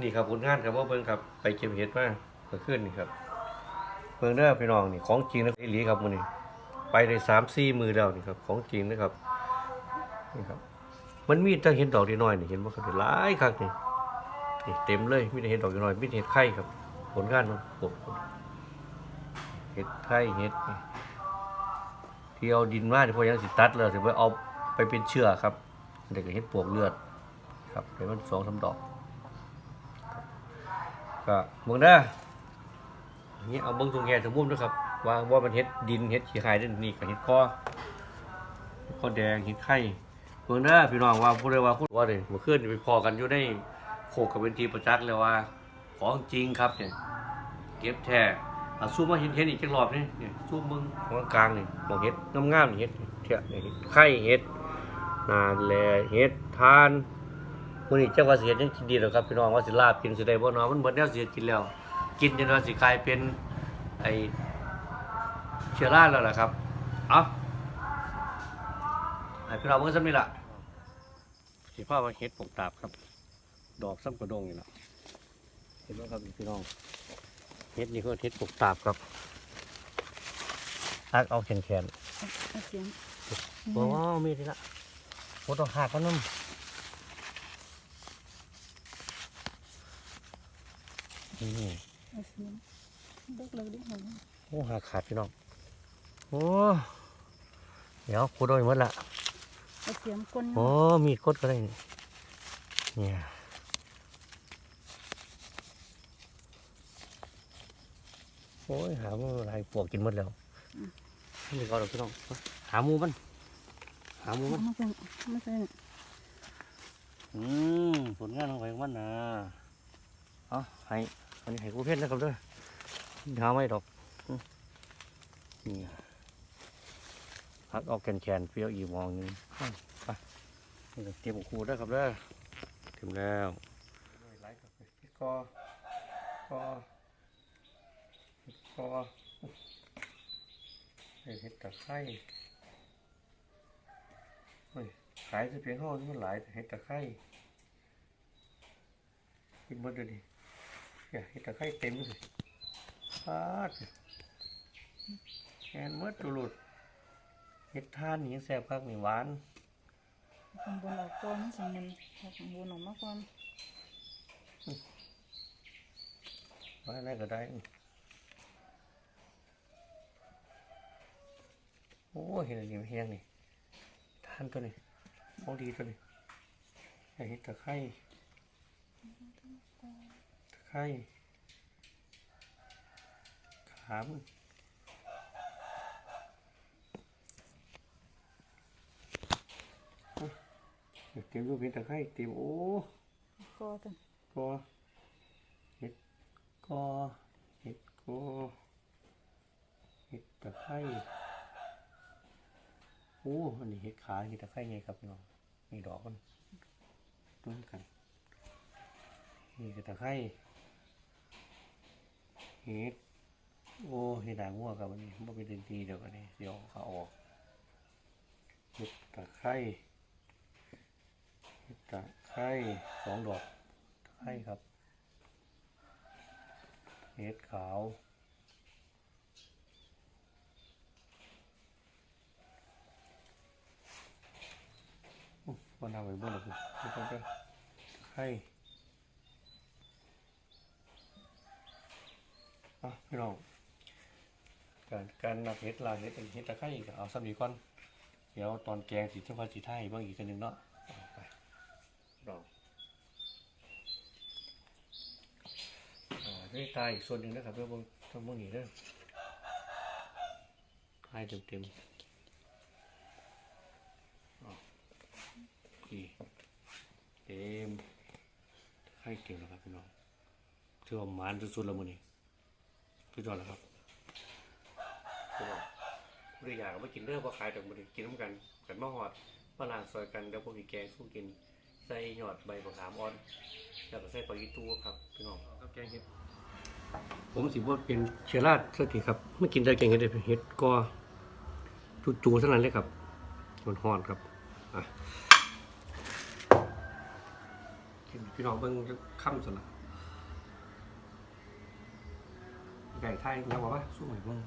นี่ครับผลงานครับว่าเบิ่งครับไปเก็บเห็ดมาเมื่อคืนนี่ครับเบิ่งเด้อพี่น้องนี่ของจริงนะอีหลีครับมื้อนี้ไปได้สามสี่มือแล้วนี่ครับของจริงนะครับนี่ครับ มันมีแต่เห็ดดอกน้อยนี่เห็นบ่ครับหลายคักนี่นี่เต็มเลยมีแต่เห็ดดอกน้อยมีเห็ดไข่ครับ ผลงานมันโอ้โหเห็ดไข่เห็ดที่เอาดินมาที่พวกยังสิตัดแล้วสิไปเอาไปเป็นเชื้อครับเด็กเห็ดปวกเลือดครับเดี๋ยวมันสองสาดอก ก็เมืองเด้ออย่างนี้เอาเบิ้งตรงแง่ถึงมุมด้วยครับว่าว่ามันเฮ็ดดินเฮ็ดขี้ไข่ด้นี่กับเฮ็ดคอเฮ็ดคอแดงเฮ็ดไข่เมืองเด้อพี่น้องว่าพูดเลยว่าพูดว่าเลยเมื่อนไปพอกันอยู่ในโคกกับเป็นทีประจักษ์เลยว่า ของจริงครับเนี่ยเก็บแท้เอาซูมมาเห็นเห็นอีกจักรอบนี่เนี่ยซูมมึงตรงกลางนี่มองเฮ็ดงามๆนี่เฮ็ดเทียเนี่ยเฮ็ดไข่เฮ็ดนาแลเฮ็ดทาน มื้อนี้เจ้าว่าสิเฮ็ดหยังกินดีแล้วครับพี่น้องว่าสิลาบกินสิได้บ่เนาะมันเบิดแนวสิเฮ็ดกินแล้ว กินจนว่าสิกลายเป็นไอ้เชื้อราแล้วล่ะครับเอาให้พี่น้องเบิ่งซำนี้ล่ะสิพาว่าเฮ็ดปกตาบครับ ดอกซ้ำกระดงนี่ล่ะเห็นบ่ครับพี่น้องเฮ็ดนี่คือเฮ็ดปกตาบครับตักเอาแขนเอาเสียงๆบ่ว่ามีทีละบ่ต้องหากกันน นี่เอาเสียงเด็กเลยดิหนูโอ้หาขาดพี่น้อง โอ้ เดี๋ยวคูโดนหมดละเอาเสียงก้นโอ้ มีดกดก็ได้นี่เนี่ยโอ้ยหาหมูอะไรปวกกินหมดแล้วนี่ก็เราพี่น้องหาหมูมัน หาหมูมันมาใส่มาใส่อืมผลงานของใครของมันนะเอาให้ อันนี้ให้กูเพ่นนะครับเด้วยหาไม่ดอกนี่หักออกแขนๆเปรี้ยวอีมองนึงไปเตรียมคูได้ครับเด้อถึงแล้วกอกอกอเห็ดตะไคร้เฮ้ยขายจะเพียงห้องนี่มันหลายเห็ดตะไคร้กินหมดเลยดิ เห็ดตะไคร้เต็มเลยพาดแอนหมดตุลุดเห็ดท่านนี่แซ่บคักนี่หวานข้างบนออกก้อนสมุนเอาข้างบนออกมาก่อนหวานอะไรก็ได้ โอ้เห็ดอะไรนี่มันแห้งนี่ท่านตัวนี้ของดีตัวนี้ไอ้เห็ดตะไคร้ ตะไคร้ขามเตรียมรูปเห็ดตะไคร้เตรียมโอ้ก็ตันกอเห็ดกอเห็ดกอเห็ดตะไคร้โอ้อันนี้เห็ดขาเห็ดตะไคร้ไงครับพี่น้องนี่ดอกมันต้นกันนี่คือตะไคร้ เห็ดโอ้เห็ดด่างงัวครับวันนี้บ่เป็นดนตรีเดี๋ยวกันนี้เดี๋ยวเขาออกเห็ดตะไคร้ตะไคร้สองดอกตะไคร้ครับเห็ดขาวอุ๊ยวันเอาไว้บนหรอกนี่ต้องไปตะไคร้อะ พี่น้อง การการนับเห็ดลาเห็ดเป็นเห็ดตะไคร้ก็เอาสำนีก่อน เดี๋ยวตอนแกงสีเจ้าพสีไทยบ้างอีกกันหนึ่งเนาะเอาไปลองอ่าด้ตายอีกส่วนหนึ่งนะครับเพื่อเบิ่งต้องบิ่งนี่เด้อทายเต็มเต็มดีเต็มให้เต็มแล้วครับพี่น้องถือว่ามานสุดๆแล้วมื้อนี้ สุดยอดแล้วครับพี่น้องผู้ใดอยากเอามากินเด้อบ่ขายดอกมื้อนี้กินน้ำกันกันมาฮอดมาล้างซอยกันเดี๋ยวพวกพี่แกงสู้กินใส่หยอดใบมะขามอ่อนแล้วก็ใส่ปลาอีตูครับพี่น้องครับแกงเห็ดผมสิว่าเป็นเชื้อราสักทีครับไม่กินได้แกงเห็ดเลยเห็ดก็จูๆเท่านั้นเลยครับมันฮ้อนครับอะกินพี่น้องเบิ่งค่ำสละ ไก่ไทยยังบอกว่าสู้ใหม่เพิ่ง